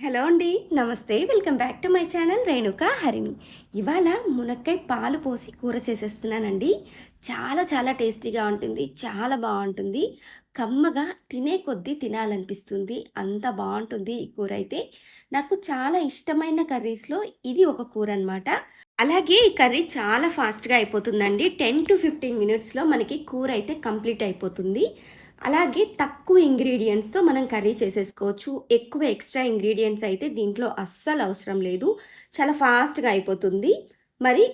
Hello అండి నమస్తే. Welcome back to my channel Renuka Harini. ఇవాళ మునక్కాయ పాలు పోసి కూర చేసేస్తున్నానండి. చాలా చాలా టేస్టీగా ఉంటుంది చాలా బాగుంటుంది. కమ్మగా తినే కొద్దీ తినాలనిపిస్తుంది అంత బాగుంటుంది ఈ కూర అయితే. నాకు చాలా ఇష్టమైన కర్రీస్లో ఇది ఒక కూర అనమాట అలాగే ఈ కర్రీ చాలా ఫాస్ట్గా అయిపోతుందండి. టెన్ టు ఫిఫ్టీన్ మినిట్స్లో మనకి కూర అయితే కంప్లీట్ అయిపోతుంది. అలాగే తక్కువ ఇంగ్రీడియంట్స్తో మనం కర్రీ చేసేసుకోవచ్చు. ఎక్కువ ఎక్స్ట్రా ఇంగ్రీడియంట్స్ అయితే దీంట్లో అస్సలు అవసరం లేదు. చాలా ఫాస్ట్గా అయిపోతుంది. మరి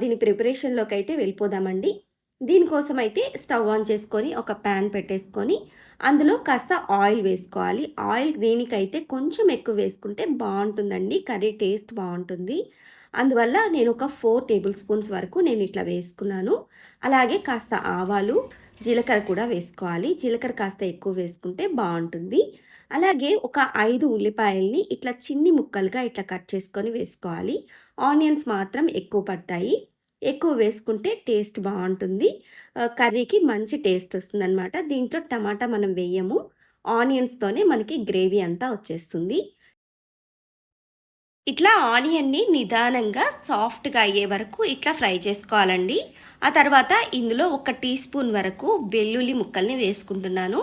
దీని ప్రిపరేషన్లోకి అయితే వెళ్ళిపోదామండి. దీనికోసం అయితే స్టవ్ ఆన్ చేసుకొని ఒక ప్యాన్ పెట్టేసుకొని అందులో కాస్త ఆయిల్ వేసుకోవాలి. ఆయిల్ దీనికైతే కొంచెం ఎక్కువ వేసుకుంటే బాగుంటుందండి. కర్రీ టేస్ట్ బాగుంటుంది. అందువల్ల నేను ఒక ఫోర్ టేబుల్ స్పూన్స్ వరకు నేను ఇట్లా వేసుకున్నాను. అలాగే కాస్త ఆవాలు జీలకర్ర కూడా వేసుకోవాలి. జీలకర్ర కాస్త ఎక్కువ వేసుకుంటే బాగుంటుంది. అలాగే ఒక ఐదు ఉల్లిపాయల్ని ఇట్లా చిన్ని ముక్కలుగా ఇట్లా కట్ చేసుకొని వేసుకోవాలి. ఆనియన్స్ మాత్రం ఎక్కువ పడతాయి. ఎక్కువ వేసుకుంటే టేస్ట్ బాగుంటుంది. కర్రీకి మంచి టేస్ట్ వస్తుందన్నమాట. దీంట్లో టమాటా మనం వేయము. ఆనియన్స్తోనే మనకి గ్రేవీ అంతా వచ్చేస్తుంది. ఇట్లా ఆనియన్ని నిదానంగా సాఫ్ట్గా అయ్యే వరకు ఇట్లా ఫ్రై చేసుకోవాలండి. ఆ తర్వాత ఇందులో ఒక టీ స్పూన్ వరకు వెల్లుల్లి ముక్కల్ని వేసుకుంటున్నాను.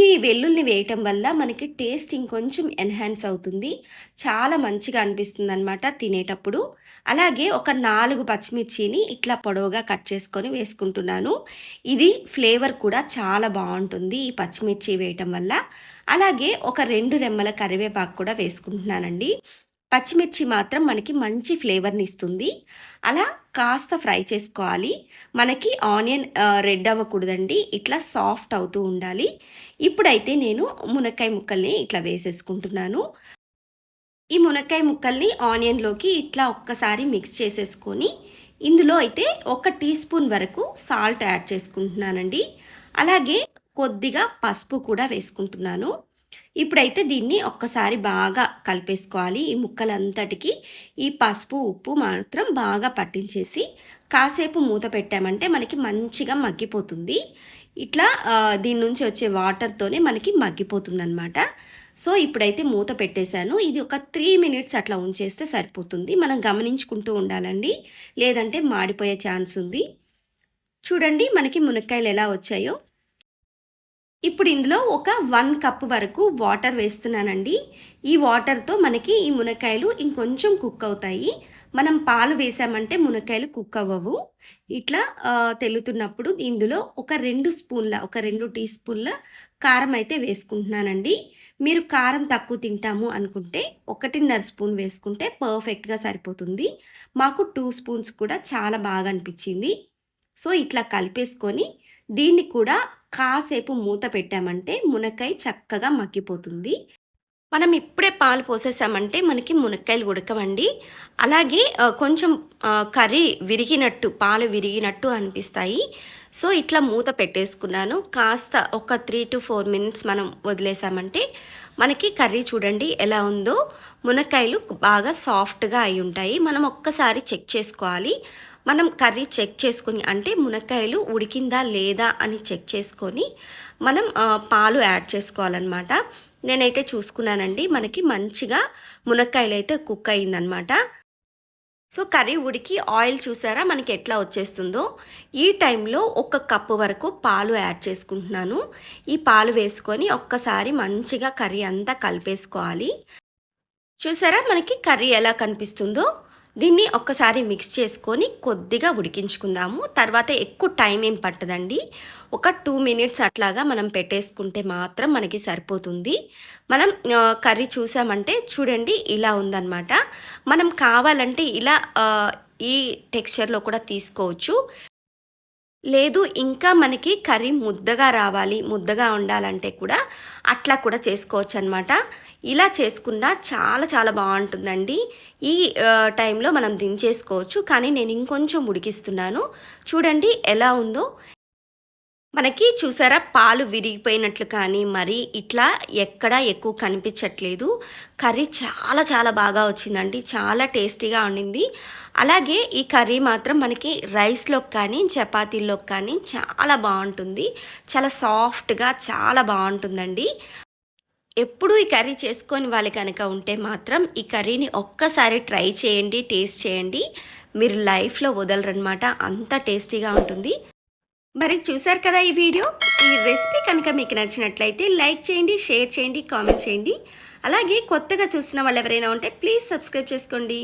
ఈ వెల్లుల్ని వేయటం వల్ల మనకి టేస్ట్ ఇంకొంచెం ఎన్హాన్స్ అవుతుంది. చాలా మంచిగా అనిపిస్తుంది అనమాట తినేటప్పుడు. అలాగే ఒక నాలుగు పచ్చిమిర్చిని ఇట్లా పొడవుగా కట్ చేసుకొని వేసుకుంటున్నాను. ఇది ఫ్లేవర్ కూడా చాలా బాగుంటుంది ఈ పచ్చిమిర్చి వేయటం వల్ల. అలాగే ఒక రెండు రెమ్మల కరివేపాకు కూడా వేసుకుంటున్నానండి. పచ్చిమిర్చి మాత్రం మనకి మంచి ఫ్లేవర్ని ఇస్తుంది అలా కాస్త ఫ్రై చేసుకోవాలి. మనకి ఆనియన్ రెడ్ అవ్వకూడదండి. ఇట్లా సాఫ్ట్ అవుతూ ఉండాలి. ఇప్పుడైతే నేను మునక్కాయ ముక్కల్ని ఇట్లా వేసేసుకుంటున్నాను. ఈ మునక్కాయ ముక్కల్ని ఆనియన్లోకి ఇట్లా ఒక్కసారి మిక్స్ చేసేసుకొని ఇందులో అయితే ఒక టీ స్పూన్ వరకు సాల్ట్ యాడ్ చేసుకుంటున్నానండి. అలాగే కొద్దిగా పసుపు కూడా వేసుకుంటున్నాను. ఇప్పుడైతే దీన్ని ఒక్కసారి బాగా కలిపేసుకోవాలి. ఈ ముక్కలంతటికి ఈ పసుపు ఉప్పు మాత్రం బాగా పట్టించేసి కాసేపు మూత పెట్టామంటే మనకి మంచిగా మగ్గిపోతుంది. ఇట్లా దీని నుంచి వచ్చే వాటర్తోనే మనకి మగ్గిపోతుంది అనమాట సో ఇప్పుడైతే మూత పెట్టేశాను. ఇది ఒక త్రీ మినిట్స్ అట్లా ఉంచేస్తే సరిపోతుంది. మనం గమనించుకుంటూ ఉండాలండి. లేదంటే మాడిపోయే ఛాన్స్ ఉంది. చూడండి మనకి మునక్కాయలు ఎలా వచ్చాయో. ఇప్పుడు ఇందులో ఒక వన్ కప్ వరకు వాటర్ వేస్తున్నానండి. ఈ వాటర్తో మనకి ఈ మునక్కాయలు ఇంకొంచెం కుక్ అవుతాయి. మనం పాలు వేసామంటే మునక్కాయలు కుక్ అవ్వవు. ఇట్లా తెలుతున్నప్పుడు ఇందులో ఒక రెండు స్పూన్ల ఒక రెండు టీ స్పూన్ల కారం అయితే వేసుకుంటున్నానండి. మీరు కారం తక్కువ తింటాము అనుకుంటే ఒకటిన్నర స్పూన్ వేసుకుంటే పర్ఫెక్ట్గా సరిపోతుంది. మాకు టూ స్పూన్స్ కూడా చాలా బాగా అనిపించింది. సో ఇట్లా కలిపేసుకొని దీన్ని కూడా కాసేపు మూత పెట్టామంటే మునక్కాయ చక్కగా మగ్గిపోతుంది. మనం ఇప్పుడే పాలు పోసేసామంటే మనకి మునక్కాయలు ఉడకవండి. అలాగే కొంచెం కర్రీ విరిగినట్టు పాలు విరిగినట్టు అనిపిస్తాయి. సో ఇట్లా మూత పెట్టేసుకున్నాను. కాస్త ఒక త్రీ టు ఫోర్ మినిట్స్ మనం వదిలేసామంటే మనకి కర్రీ చూడండి ఎలా ఉందో. మునక్కాయలు బాగా సాఫ్ట్గా అయి ఉంటాయి. మనం ఒక్కసారి చెక్ చేసుకోవాలి. మనం కర్రీ చెక్ చేసుకుని అంటే మునక్కాయలు ఉడికిందా లేదా అని చెక్ చేసుకొని మనం పాలు యాడ్ చేసుకోవాలన్నమాట. నేనైతే చూసుకున్నానండి మనకి మంచిగా మునక్కాయలు అయితే కుక్ అయిందనమాట సో కర్రీ ఉడికి ఆయిల్ చూసారా మనకి ఎట్లా వచ్చేస్తుందో. ఈ టైంలో ఒక కప్పు వరకు పాలు యాడ్ చేసుకుంటున్నాను. ఈ పాలు వేసుకొని ఒక్కసారి మంచిగా కర్రీ అంతా కలిపేసుకోవాలి. చూసారా మనకి కర్రీ ఎలా కనిపిస్తుందో. దీన్ని ఒక్కసారి మిక్స్ చేసుకొని కొద్దిగా ఉడికించుకుందాము. తర్వాత ఎక్కువ టైం ఏం పట్టదండి. ఒక టూ మినిట్స్ అట్లాగా మనం పెట్టేసుకుంటే మాత్రం మనకి సరిపోతుంది. మనం కర్రీ చూసామంటే చూడండి ఇలా ఉందన్నమాట. మనం కావాలంటే ఇలా ఈ టెక్స్చర్లో కూడా తీసుకోవచ్చు. లేదు ఇంకా మనకి కర్రీ ముద్దగా రావాలి ముద్దగా ఉండాలంటే కూడా అట్లా కూడా చేసుకోవచ్చు అనమాట ఇలా చేసుకున్నా చాలా చాలా బాగుంటుందండి. ఈ టైంలో మనం దించేసుకోవచ్చు. కానీ నేను ఇంకొంచెం ఉడికిస్తున్నాను. చూడండి ఎలా ఉందో. మనకి చూసారా పాలు విరిగిపోయినట్లు కానీ మరి ఇట్లా ఎక్కడా ఎక్కువ కనిపించట్లేదు. కర్రీ చాలా చాలా బాగా వచ్చిందండి. చాలా టేస్టీగా ఉండింది. అలాగే ఈ కర్రీ మాత్రం మనకి రైస్లో కానీ చపాతీల్లో కానీ చాలా బాగుంటుంది. చాలా సాఫ్ట్గా చాలా బాగుంటుందండి. ఎప్పుడూ ఈ కర్రీ చేసుకొని వాళ్ళు కనుక ఉంటే మాత్రం ఈ కర్రీని ఒక్కసారి ట్రై చేయండి టేస్ట్ చేయండి. మీరు లైఫ్లో వదలరనమాట అంత టేస్టీగా ఉంటుంది. మరి చూసారు కదా ఈ వీడియో? ఈ రెసిపీ కనుక మీకు నచ్చినట్లయితే లైక్ చేయండి షేర్ చేయండి కామెంట్ చేయండి. అలాగే కొత్తగా చూసిన వాళ్ళు ఎవరైనా ఉంటే ప్లీజ్ సబ్స్క్రైబ్ చేసుకోండి.